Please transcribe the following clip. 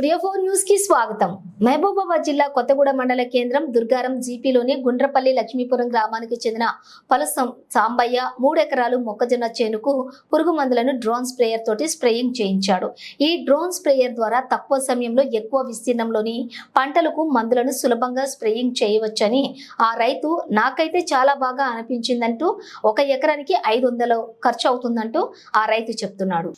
Studio four న్యూస్కి స్వాగతం. మహబూబాబాద్ జిల్లా కొత్తగూడ మండల కేంద్రం దుర్గారం జీపీలోని గుండ్రపల్లి లక్ష్మీపురం గ్రామానికి చెందిన పలసం సాంబయ్య మూడెకరాలు మొక్కజొన్న చేనుకు పురుగు మందులను డ్రోన్ స్ప్రేయర్ తోటి స్ప్రేయింగ్ చేయించాడు. ఈ డ్రోన్ స్ప్రేయర్ ద్వారా తక్కువ సమయంలో ఎక్కువ విస్తీర్ణంలోని పంటలకు మందులను సులభంగా స్ప్రేయింగ్ చేయవచ్చని ఆ రైతు నాకైతే చాలా బాగా అనిపించిందంటూ ఒక ఎకరానికి ఐదు వందలు ఖర్చు అవుతుందంటూ ఆ రైతు చెప్తున్నాడు.